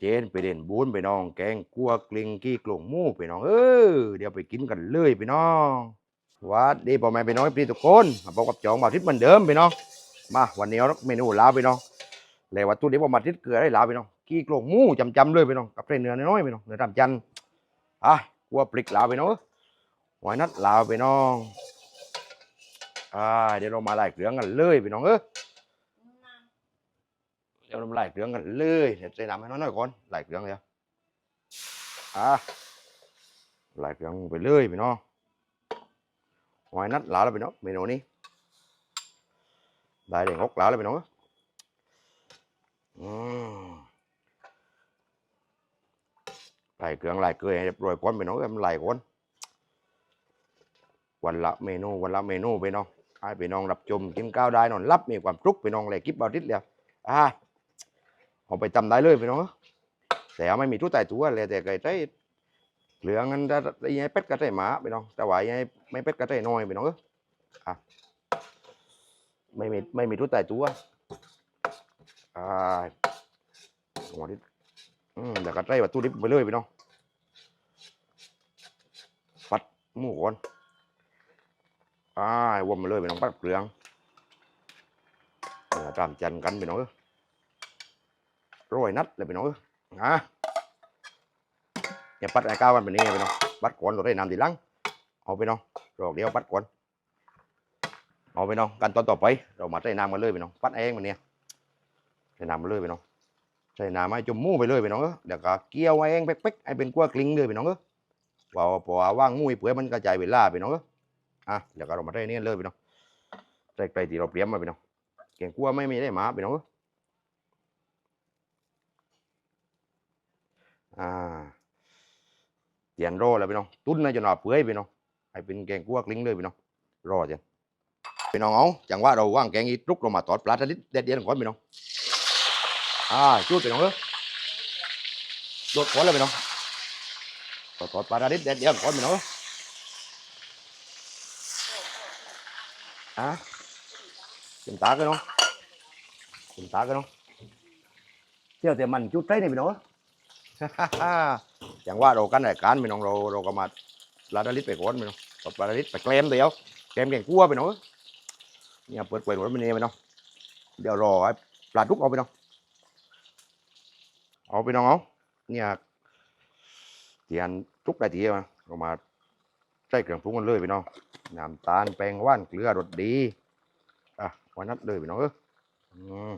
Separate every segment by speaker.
Speaker 1: เจนไปเด่นบูนไปน้อง แกงกัวกลิงกี้กลงมูไปน้องเออเดี๋ยวไปกินกันเลยไปน้องวัดดีพ่อแม่ไปน้องพี่ทุกคนมาพบกับจองมาทิศเหมือนเดิมไปน้องมาวันนี้เราเมนูลาวไปน้องเลยวัตถุดิบว่ามาทิศเกลือได้ลาวไปน้องกี้กลงมูจำๆเลยไปน้องกับเส้นเนื้อน้อยไปน้องเนื้อตามจันอะกัวปลิกลาวไปน้องหอยนัดลาวไปน้องอ่าเดี๋ยวเรามาไล่เครื่องกันเลยไปน้องเออ เดี๋ยวเราไล่เครื่องกันเลยเดี๋ยวใส่น้ำให้น้อยๆก่อนไล่เครื่องเลยอะอะไล่เครื่องไปเลยพี่น้องหอยนัดหลาแล้วพี่น้องเมนูนี้ได้เด็กงกหลาแล้วพี่น้องอืมไล่เครื่องไล่เกลือให้เรียบร้อยก่อนพี่น้องเอ้ยมันไล่ก่อนวันละเมนูวันละเมนูพี่น้องให้พี่น้องรับชมกินข้าวได้นอนรับมีความสุขพี่น้องเลยคลิปบาทิตแล้วอ่า เอาไปจำได้เลยพี่น้องแต่ไม่มีทุกแต่ตัวเลยแต่ไก่ใจเหลืองนั้นได้ยังเป็ดกระใจหมาพี่น้องแต่ว่ายังไม่เป็ดกระใจน้อยพี่น้องเอออะไม่มีไม่มีทุกแต่ตัวอ่าหัวนิดอืมเดี๋ยวกระใจวัตถุดิบไปเลยพี่น้องปัดหมูก่อนอ่าวมมาเลยพี่น้องปัดเกลืองตามจันกันพี่น้องเออ rồi nắt là phải nói hả nhà bắt ai cao hơn bên này bên nó bắt con rồi đây làm gì lắng เอาไปน้องรอกเดียวปัดก่อนเอาไปน้องกันตอนต่อไปเรามาใส่น้ำกันเลยไปน้องปัดเองมันเนี่ยใส่น้ำมาเลยไปน้องใส่น้ำให้จมมูไปเลยไปน้องเออเดี๋ยวก็เกี่ยวไว้เองเป๊กๆให้เป็นกัวกลิ้งเลยไปน้องเออว่าพอว่างงูให้เปื่อยมันกระจายเวลาไปน้องเอออะเดี๋ยวก็เรามาใส่นี่เลยไปน้องใส่ไก่ที่เราเตรียมมาไปน้องแกงกัวไม่มีได้หมาไปน้องเออ อ่าเตียนรอแล้วพี่น้องตุ้นนะจนว่าเปื่อยพี่น้องให้เป็นแกงคั่วกลิ้งเลยพี่น้องรอจ้ะพี่น้องเอาจังว่าเราว่างแกงอีทุกเรามาตอดปลาทะลิดเด็ดเดียนก่อนพี่น้องอ่าจุดพี่น้องเออโดดก่อนเลยพี่น้องตอดตอดปลาทะลิดเด็ดเดียนก่อนพี่น้องอะกินตากันน้องกินตากันน้องเที่ยวแต่มันจุดใจนี่พี่น้อง อย่างว่าเรากันรายการพี่น้องเราเราก็มาลาดาลิตไปก่อนพี่น้องตบลาดาลิตไปแกล้มเดียวแกล้มแกงคั่วพี่น้องเนี่ยเปิดเปิดรถมันนี่พี่น้องเดี๋ยวรอให้ปลาทุกเอาพี่น้องเอาพี่น้องเอาเนี่ยเตียนทุกได้ทีมาเรามาใส่เครื่องปรุงกันเลยพี่น้องน้ำตาลแป้งว่านเกลือรสดีอะวันนัดเลยพี่น้องเอออืม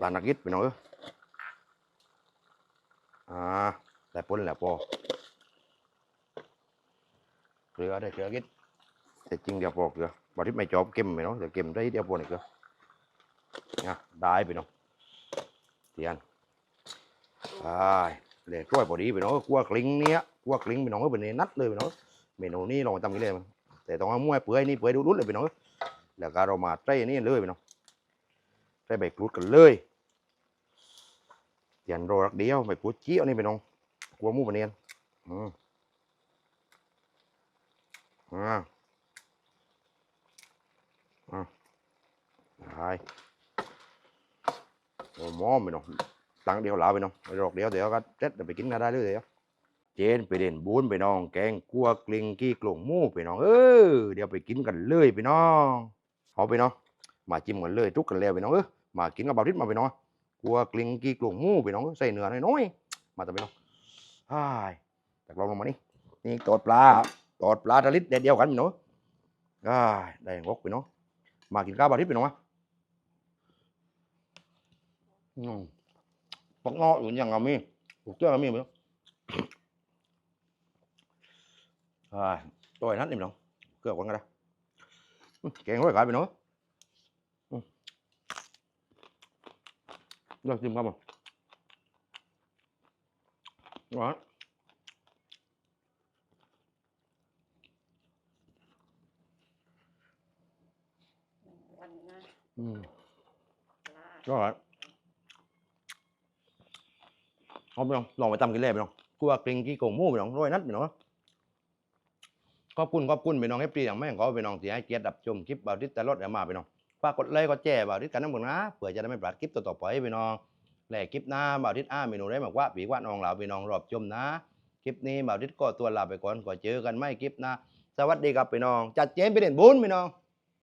Speaker 1: น้ำตานักยิดไปน่อยเอ้อ่าได้ผลแล้วพอเกลือได้เกลือกิดแต่จริงเดี๋ยวพอเกลือบอที่ไม่จอบเค็มไปนาะเดี๋ยวเค็มได้เดี๋ยวพอนี่เกลือนะได้ไปเนาะเทียนใช่เลยช่วยพอดีไปเนาะกัวกลิ้งเนี้ยกัวกลิ้งไปเนาะเป็นนัดเลยไปเนาะเมนูนี้ลองทำกันเลยมั้ยแต่ต้องเอาม้วยเปื่อยนี่เปื่อยดุดเลยไปเนาะแล้วก็เรามาใส่นี่เลยไปเนาะใส่ใบกรูดกันเลย เตียนโรรักเดียวใบกรูดจี้เอานี่ไปน้องกลัวมูปะเนียนอืมอ่าอ่าได้โอ้มอมไปน้องตังเดียวลาไปน้องไปรอกเดียวเดี๋ยวก็เจ็ดไปกินกันได้เลยเดี๋ยวเจนไปเด่นบูนไปน้อง แกงกัวกลิงกี้กลงมูไปน้องเออเดี๋ยวไปกินกันเลยไปน้องเอาไปน้องมาจิ้มกันเลยทุกกันแล้วไปน้องเออมากินกับบาทิศมาไปน้อง กลัวกลิ้งกี้กลุ่งหมูไปน้องใส่เนื้อน้อยๆมาแต่ไปน้องฮ่ายจากลองลงมานี่นี่ตอดปลาตอดปลาทะลิดเดียวกันไปน้องอ่ได้งกไปน้องมากินข้าวบาทิศไปน้องอะอืมปักงออื่นยังเอามีถูกเจ้ามีไหมน้องอ่ตัวนั้นนี่ไปน้องเกลือกันก็ได้แกงร้อยกาย ไปน้อง Rồi tìm không à? Đó. Ừ. Rồi. Không biết không? Lòn phải tâm cái lề phải không? Cua kinh cái cổ mũ phải không? Rồi nát phải không? ขอบคุณขอบคุณพี่น้องเอฟซีอย่างแม่งขอพี่น้องที่ให้เกียรติรับชมคลิปบ่าวทิศแต่รถเอามาพี่น้อง ฝากกดไลค์กดแชร์บ่าวทิศกันน้ำหมดนะเผื่อจะได้ไม่พลาดคลิปต่อๆไปพี่น้องและคลิปหน้าบ่าวทิศอ้าเมนูได้บอกว่าปีว่าน้องเราพี่น้องรอบชมนะคลิปนี้บ่าวทิศก็ตัวลาไปก่อนก่อนเจอกันไม่คลิปหนะสวัสดีครับพี่น้องจัดเจนไปเด่นบุญพี่น้อง